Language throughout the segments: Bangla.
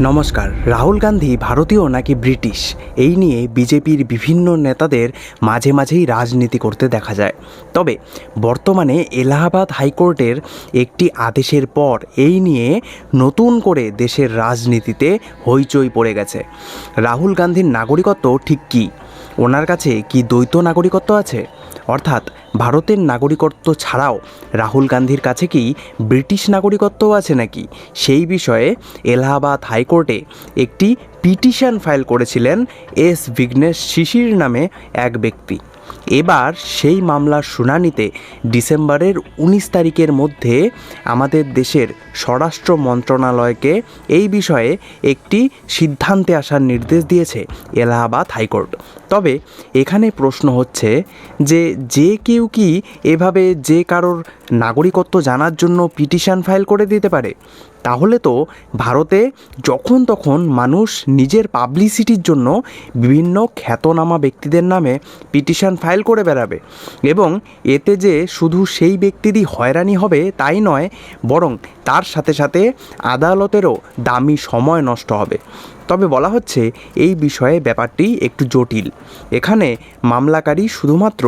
নমস্কার, রাহুল গান্ধী ভারতীয় নাকি ব্রিটিশ? এই নিয়ে বিজেপির বিভিন্ন নেতাদের মাঝে মাঝেই রাজনীতি করতে দেখা যায়। তবে বর্তমানে এলাহাবাদ হাইকোর্টের একটি আদেশের পর এই নিয়ে নতুন করে দেশের রাজনীতিতে হইচই পড়ে গেছে। রাহুল গান্ধীর নাগরিকত্ব ঠিক কী? ওনার কাছে কি দ্বৈত নাগরিকত্ব আছে? অর্থাৎ ভারতের নাগরিকত্ব ছাড়াও রাহুল গান্ধীর কাছে কি ব্রিটিশ নাগরিকত্ব আছে নাকি? সেই বিষয়ে এলাহাবাদ হাইকোর্টে একটি পিটিশন ফাইল করেছিলেন এস বিঘ্নেশ শিশির নামে এক ব্যক্তি। এবার সেই মামলার শুনানিতে ডিসেম্বরের উনিশ তারিখের মধ্যে আমাদের দেশের স্বরাষ্ট্র মন্ত্রণালয়কে এই বিষয়ে একটি সিদ্ধান্তে আসার নির্দেশ দিয়েছে এলাহাবাদ হাইকোর্ট। তবে এখানে প্রশ্ন হচ্ছে যে যে কেউ কি এভাবে যে কারোর নাগরিকত্ব জানার জন্য পিটিশন ফাইল করে দিতে পারে? তাহলে তো ভারতে যখন তখন মানুষ নিজের পাবলিসিটির জন্য বিভিন্ন খ্যাতনামা ব্যক্তিদের নামে পিটিশন ফাইল করে বেড়াবে। এবং এতে যে শুধু সেই ব্যক্তিরই হয়রানি হবে তাই নয়, বরং তার সাথে সাথে আদালতেরও দামি সময় নষ্ট হবে। তবে বলা হচ্ছে এই বিষয়ে ব্যাপারটি একটু জটিল। এখানে মামলাকারী শুধুমাত্র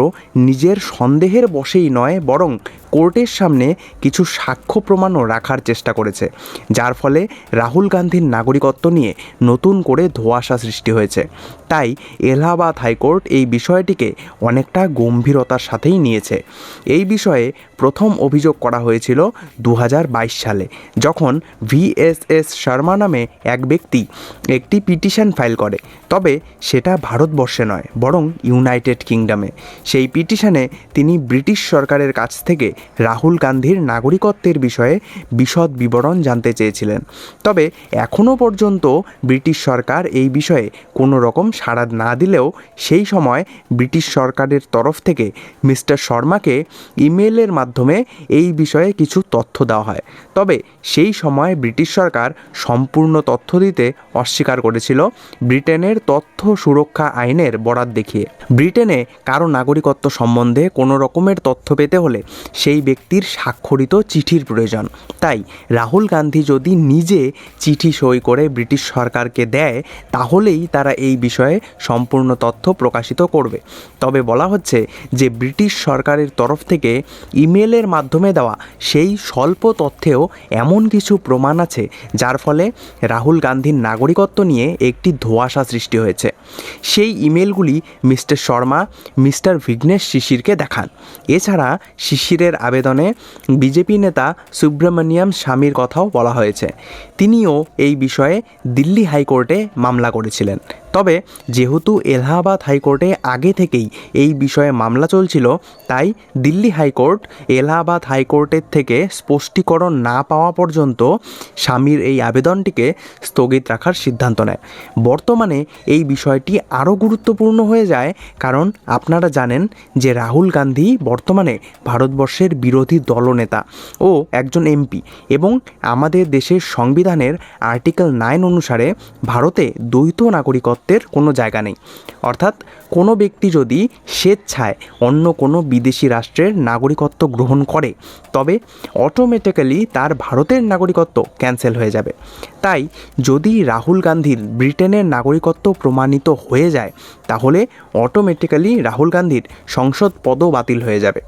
নিজের সন্দেহের বশেই নয়, বরং কোর্টের সামনে কিছু সাক্ষ্য প্রমাণও রাখার চেষ্টা করেছে, যার ফলে রাহুল গান্ধীর নাগরিকত্ব নিয়ে নতুন করে ধোঁয়াশা সৃষ্টি হয়েছে। তাই এলাহাবাদ হাইকোর্ট এই বিষয়টিকে অনেকটা গম্ভীরতার সাথেই নিয়েছে। এই বিষয়ে প্রথম অভিযোগ করা হয়েছিল দু হাজার বাইশ সালে, যখন ভিএসএস শর্মা নামে এক ব্যক্তি একটি পিটিশন ফাইল করে। তবে সেটা ভারতবর্ষে নয়, বরং ইউনাইটেড কিংডমে। সেই পিটিশনে তিনি ব্রিটিশ সরকারের কাছ থেকে রাহুল গান্ধীর নাগরিকত্বের বিষয়ে বিশদ বিবরণ জানতে চেয়েছিলেন। তবে এখনও পর্যন্ত ব্রিটিশ সরকার এই বিষয়ে কোনো রকম সাড়া না দিলেও সেই সময় ব্রিটিশ সরকারের তরফ থেকে মিস্টার শর্মাকে ইমেলের মাধ্যমে এই বিষয়ে কিছু তথ্য দেওয়া হয়। তবে সেই সময় ব্রিটিশ সরকার সম্পূর্ণ তথ্য দিতে অস্বীকার করেছিল ব্রিটেনের তথ্য সুরক্ষা আইনের বরাত দেখিয়ে। ব্রিটেনে কারও নাগরিকত্ব সম্বন্ধে কোনো রকমের তথ্য পেতে হলে সেই ব্যক্তির স্বাক্ষরিত চিঠির প্রয়োজন। তাই রাহুল গান্ধী যদি নিজে চিঠি সই করে ব্রিটিশ সরকারকে দেয়, তাহলেই তারা এই বিষয়ে সম্পূর্ণ তথ্য প্রকাশিত করবে। তবে বলা হচ্ছে যে ব্রিটিশ সরকারের তরফ থেকে ইমেলের মাধ্যমে দেওয়া সেই স্বল্প তথ্যেও এমন কিছু প্রমাণ আছে, যার ফলে রাহুল গান্ধীর নাগরিকত্ব নিয়ে একটি ধোঁয়াশা সৃষ্টি হয়েছে। সেই ইমেলগুলি মিস্টার শর্মা, মিস্টার ভিঘ্নেশ শিশিরকে দেখান। এছাড়া শিশিরের আবেদনে বিজেপি নেতা সুব্রমণিয়াম স্বামীর কথাও বলা হয়েছে। তিনিও এই বিষয়ে দিল্লি হাইকোর্টে মামলা করেছিলেন। তবে যেহেতু এলাহাবাদ হাইকোর্টে আগে থেকেই এই বিষয়ে মামলা চলছিল, তাই দিল্লি হাইকোর্ট এলাহাবাদ হাইকোর্টের থেকে স্পষ্টীকরণ না পাওয়া পর্যন্ত স্বামীর এই আবেদনটিকে স্থগিত রাখার সিদ্ধান্ত নেয়। বর্তমানে এই বিষয়টি আরও গুরুত্বপূর্ণ হয়ে যায় কারণ আপনারা জানেন যে রাহুল গান্ধী বর্তমানে ভারতবর্ষের বিরোধী দলনেতা ও একজন এমপি এবং আমাদের দেশের সংবিধানের আর্টিকেল নাইন অনুসারে ভারতে দ্বৈত নাগরিকত্বের কোনো জায়গা নেই। অর্থাৎ কোনো ব্যক্তি যদি স্বেচ্ছায় অন্য কোনো বিদেশি রাষ্ট্রের নাগরিকত্ব গ্রহণ করে, তবে অটোমেটিক্যালি তার ভারতের নাগরিকত্ব ক্যান্সেল হয়ে যাবে। তাই যদি রাহুল গান্ধীর ব্রিটেনের নাগরিকত্ব প্রমাণিত হয়ে যায়, তাহলে অটোমেটিক্যালি রাহুল গান্ধীর সংসদ পদও বাতিল হয়ে যাবে।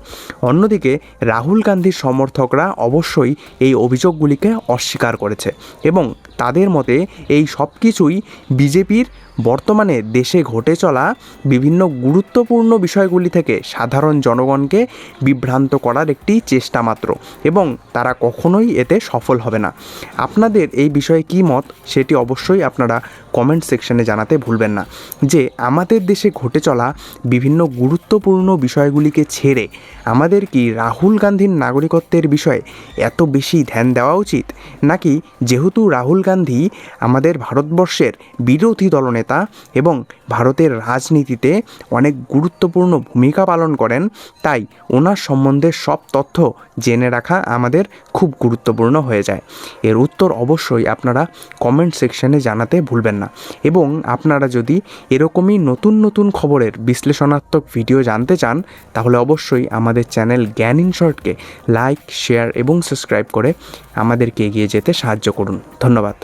অন্যদিকে রাহুল গান্ধীর সমর্থকরা অবশ্যই এই অভিযোগগুলিকে অস্বীকার করেছে এবং তাদের মতে এই সব কিছুই বিজেপির বর্তমানে দেশে ঘটে চলা বিভিন্ন গুরুত্বপূর্ণ বিষয়গুলি থেকে সাধারণ জনগণকে বিভ্রান্ত করার একটি চেষ্টা মাত্র এবং তারা কখনোই এতে সফল হবে না। আপনাদের এই বিষয়ে কী মত, সেটি অবশ্যই আপনারা কমেন্ট সেকশনে জানাতে ভুলবেন না। যে, আমাদের দেশে ঘটে চলা বিভিন্ন গুরুত্বপূর্ণ বিষয়গুলিকে ছেড়ে আমাদের কি রাহুল গান্ধীর নাগরিকত্বের বিষয়ে এত বেশি ধ্যান দেওয়া উচিত? নাকি যেহেতু রাহুল গান্ধী আমাদের ভারতবর্ষের বিরোধী দলনেতা এবং ভারতের রাজনীতিতে অনেক গুরুত্বপূর্ণ ভূমিকা পালন করেন, তাই ওনার সম্বন্ধে সব তথ্য জেনে রাখা আমাদের খুব গুরুত্বপূর্ণ হয়ে যায়। এর উত্তর অবশ্যই আপনারা কমেন্ট সেকশানে জানাতে ভুলবেন না। এবং আপনারা যদি এরকমই নতুন নতুন খবরের বিশ্লেষণাত্মক ভিডিও জানতে চান, তাহলে অবশ্যই আমাদের চ্যানেল জ্ঞান ইন শর্টকে লাইক শেয়ার এবং সাবস্ক্রাইব করে আমাদেরকে এগিয়ে যেতে সাহায্য করুন। ধন্যবাদ।